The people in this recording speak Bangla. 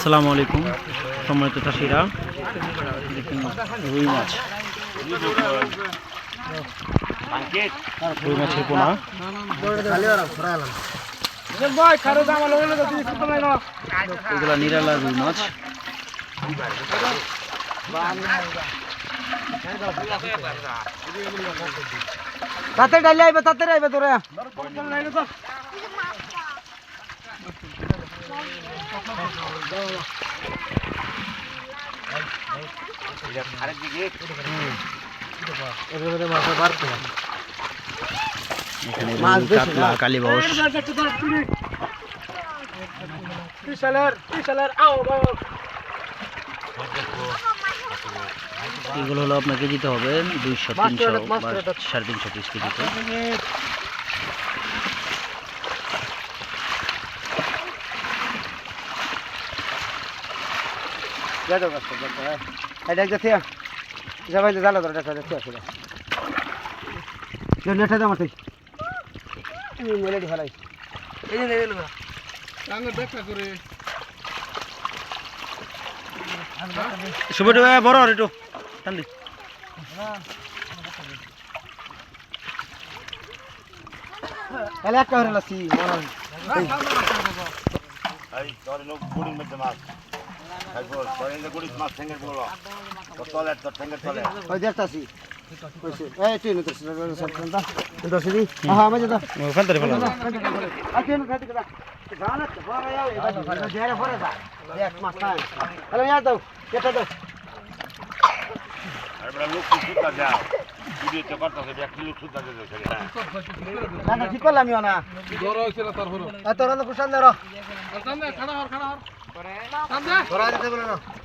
আসসালামু আলাইকুম, সম্মানিত চাষিরা। রুই মাছ। রুই মাছের পোনা। এগুলা নিরালা রুই মাছ। তাতে ডালি আইবে, তাতে আইবে তোরা। এগুলো হলো আপনাকে দিতে হবে দুইশো তিনশো তুলে দাও, মাছ বা তুলে দাও। তিনশো পিস কেজিতে এটা দেখতে সবাই জালা ধরে দেখা দেখতে আসলে নেটে দাম আছে মেলেডি ফেলাই এই যে নেবে লোক শুভ বড় আর একটু। টান দি। তাহলে একটা হরে লাসি মনে হয় এই তোর লোক গুড়ির মধ্যে মাছ। ঠেঙ্গের বড় তোর তোর ঠেঙ্গের তলে ওই দেখতাছি কইছে এই थोड़ा आगे से बोलो ना